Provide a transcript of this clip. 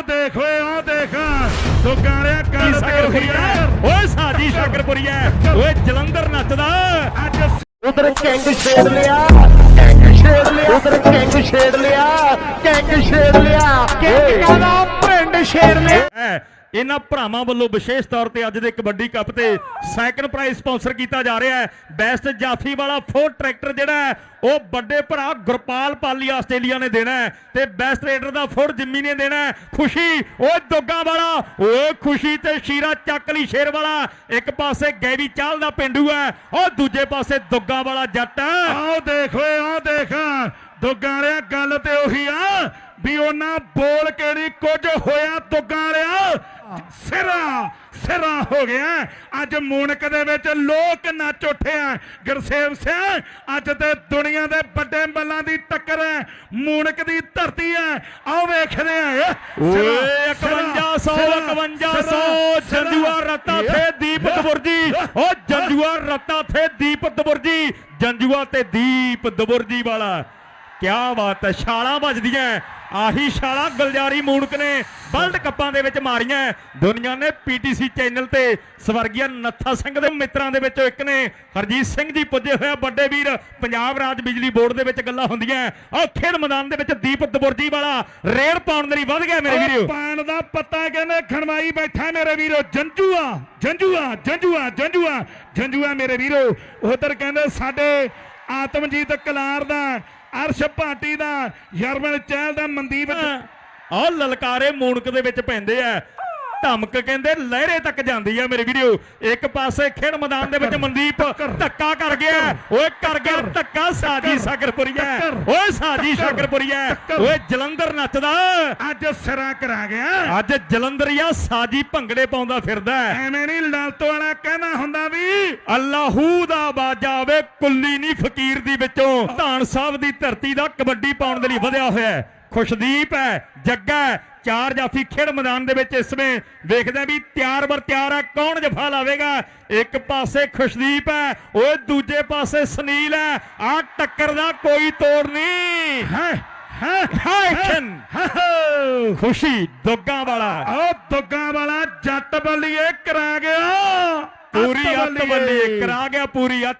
ਆਓ ਦੇਖ ਓਏ ਆਓ ਦੇਖ। ਦੁਗਾਲਿਆ ਗੱਲ ਤੇ ਉਹੀ ਸ਼ਾਕਰਪੁਰੀਆ ਆ ਓਏ ਸਾਜੀ ਸ਼ਾਕਰਪੁਰੀਆ ਓਏ ਜਲੰਧਰ ਨੱਚਦਾ। ਅੱਜ ਉਧਰ ਕਿੰਗ ਛੇੜ ਲਿਆ। ਕਿੰਗ ਛੇੜ ਲਿਆ ਉਧਰ ਕਿੰਗ ਛੇੜ ਲਿਆ। ਕਿੰਗ ਛੇੜ ਲਿਆ। ਕਿੰਗ ਕਹਿੰਦਾ ਪਿੰਡ ਛੇੜ ਲਿਆ। ਇਹਨਾਂ ਭਰਾਵਾਂ ਵੱਲੋਂ ਵਿਸ਼ੇਸ਼ ਤੌਰ ਤੇ ਅੱਜ ਦੇ ਕਬੱਡੀ ਕੱਪ ਤੇ ਸੈਕੰਡ ਪ੍ਰਾਈਜ਼ ਸਪਾਂਸਰ ਕੀਤਾ ਜਾ ਰਿਹਾ ਹੈ। ਬੈਸਟ ਜਾਫੀ ਵਾਲਾ ਫੋਰ ਟਰੈਕਟਰ ਜਿਹੜਾ ਹੈ, ਉਹ ਵੱਡੇ ਭਰਾ ਗੁਰਪਾਲ ਪਾਲੀ ਆਸਟ੍ਰੇਲੀਆ ਨੇ ਦੇਣਾ ਹੈ ਤੇ ਬੈਸਟ ਰੇਡਰ ਦਾ ਫੋਰ ਜਿੰਮੀ ਨੇ ਦੇਣਾ ਹੈ। ਖੁਸ਼ੀ, ਓਏ ਦੋਗਾ ਵਾਲਾ, ਓਏ ਖੁਸ਼ੀ ਤੇ ਸ਼ੀਰਾ ਚੱਕ ਲਈ ਸ਼ੇਰ ਵਾਲਾ। ਇੱਕ ਪਾਸੇ ਗੈਵੀ ਚਾਲ ਦਾ ਪਿੰਡੂ ਹੈ ਉਹ ਦੂਜੇ ਪਾਸੇ ਦੁੱਗਾ ਵਾਲਾ ਜੱਟ ਹੈ। ਆਓ ਦੇਖ ਓਏ ਆਓ ਦੇਖ। ਦੁਗਾਲਿਆ ਗੱਲ ਤੇ ਉਹੀ ਆ ਵੀ ਉਹਨਾਂ ਬੋਲ ਕਿਹੜੀ ਕੁਝ ਹੋਇਆ ਦੁਗਾਲਿਆ ਸਿਰਾ ਸਿਰਾ ਹੋ ਗਿਆ। ਅੱਜ ਮੂਨਕ ਦੇ ਵਿੱਚ ਲੋਕ ਨੱਚ ਉੱਠੇ ਆ। ਗੁਰਸੇਵ ਸਿੰਘ ਅੱਜ ਤੇ ਦੁਨੀਆ ਦੇ ਵੱਡੇ ਬੱਲਾਂ ਦੀ ਟੱਕਰ ਹੈ। ਮੂਨਕ ਦੀ ਧਰਤੀ ਹੈ। ਆਓ ਵੇਖਦੇ ਆ ਓਏ 5100 5100 ਜੰਜੂਆ ਰਤਾ ਥੇ ਦੀਪ ਦਬੁਰਜੀ। ਓ ਜੰਜੂਆ ਰਤਾ ਥੇ ਦੀਪ ਦਬੁਰਜੀ। ਜੰਜੂਆ ਤੇ ਦੀਪ ਦਬੁਰਜੀ ਵਾਲਾ। ਕਿਆ ਬਾਤ ਹੈ ਛਾਲਾਂ ਵੱਜਦੀਆਂ ਆਹੀ ਛਾਲਾਂ ਗਲਜਾਰੀ ਮੂਣਕ ਨੇ ਵਰਲਡ ਕੱਪਾਂ ਦੇ ਵਿੱਚ ਮਾਰੀਆਂ ਦੁਨੀਆ ਨੇ ਪੀਟੀਸੀ ਚੈਨਲ ਤੇ ਸਵਰਗੀਆ ਨੱਥਾ ਸਿੰਘ ਦੇ ਮਿੱਤਰਾਂ ਦੇ ਵਿੱਚੋਂ ਇੱਕ ਨੇ। ਹਰਜੀਤ ਸਿੰਘ ਜੀ ਪੁੱਜੇ ਹੋਇਆ ਵੱਡੇ ਵੀਰ। ਪੰਜਾਬ ਰਾਜ ਬਿਜਲੀ ਬੋਰਡ ਦੇ ਵਿੱਚ ਗੱਲਾਂ ਹੁੰਦੀਆਂ ਆਹ ਖੇਡ ਮੈਦਾਨ ਦੇ ਵਿੱਚ ਦੀਪ ਦਬੁਰਜੀ ਵਾਲਾ ਰੇਡ ਪਾਉਣ ਦੇ ਲਈ ਵੱਧ ਗਿਆ ਮੇਰੇ ਵੀਰੋ। ਪਾਣ ਦਾ ਪੱਤਾ ਕਹਿੰਦੇ ਖਣਵਾਈ ਬੈਠਾ ਮੇਰੇ ਵੀਰੋ। ਜੰਜੂਆ ਜੰਜੂਆ ਜੰਜੂਆ ਜੰਜੂਆ ਜੰਜੂਆ ਮੇਰੇ ਵੀਰੋ। ਉਧਰ ਕਹਿੰਦੇ ਸਾਡੇ ਆਤਮਜੀਤ ਕਲਾਰ ਦਾ ਅਰਸ਼ ਭਾਟੀ ਦਾ ਯਰਮਨ ਚਹਿਲ ਦਾ ਮਨਦੀਪ ਆ ਲਲਕਾਰੇ ਮੂਣਕ ਦੇ ਵਿੱਚ ਪੈਂਦੇ ਆ। ਧਮਕ ਕਹਿੰਦੇ ਲਹਿਰੇ ਤੱਕ ਜਾਂਦੀ ਆ ਮੇਰੇ ਵੀਡੀਓ। ਇੱਕ ਪਾਸੇ ਖੇਡ ਮੈਦਾਨ ਦੇ ਵਿੱਚ ਮਨਦੀਪ ਧੱਕਾ ਕਰ ਗਿਆ। ਓਏ ਕਰ ਗਿਆ ਧੱਕਾ ਸਾਜੀ ਸਾਗਰਪੁਰੀਆ ਓਏ ਸਾਜੀ ਸਾਗਰਪੁਰੀਆ ਓਏ ਜਲੰਧਰ ਨੱਚਦਾ। ਅੱਜ ਸਿਰਾ ਕਰਾ ਗਿਆ। ਅੱਜ ਜਲੰਧਰੀਆ ਸਾਜੀ ਭੰਗੜੇ ਪਾਉਂਦਾ ਫਿਰਦਾ। ਐਵੇਂ ਨਹੀਂ ਲਾਲਤੋ ਵਾਲਾ ਕਹਿਣਾ ਹੁੰਦਾ ਵੀ ਅੱਲਾਹੂ ਦਾ ਬਾਜਾ ਆਵੇ ਕੁੱਲੀ ਨਹੀਂ ਫਕੀਰ ਦੀ ਵਿੱਚੋਂ। ਧਾਨ ਸਾਹਿਬ ਦੀ ਧਰਤੀ ਦਾ ਕਬੱਡੀ ਪਾਉਣ ਦੇ ਲਈ ਵਧਿਆ ਹੋਇਆ ਖੁਸ਼ਦੀਪ ਹੈ ਜੱਗਾ ਹੈ ਚਾਰ ਜਾਫੀ ਖੇਡ ਮੈਦਾਨ ਦੇ ਵਿੱਚ ਇਸ ਵੇਲੇ ਵੇਖਦੇ ਵੀ ਤਿਆਰ ਬਰ ਤਿਆਰ ਹੈ ਕੌਣ ਜਫਾ ਲਾਵੇਗਾ? ਇੱਕ ਪਾਸੇ ਖੁਸ਼ਦੀਪ ਹੈ ਓਏ ਦੂਜੇ ਪਾਸੇ ਸੁਨੀਲ ਹੈ ਆ ਟੱਕਰ ਦਾ ਕੋਈ ਤੋੜ ਨਹੀਂ। ਹੈ ਖੁਸ਼ੀ ਦੁੱਗਾ ਵਾਲਾ। ਆਓ ਦੁੱਗਾ ਵਾਲਾ ਜੱਟ ਬੱਲੀਏ ਕਰਾ ਗਿਆ। ਪੂਰੀ ਅੱਤ ਬੱਲੀਏ। ਬੱਲੀ ਕਰਾ ਗਿਆ ਪੂਰੀ ਅੱਤ।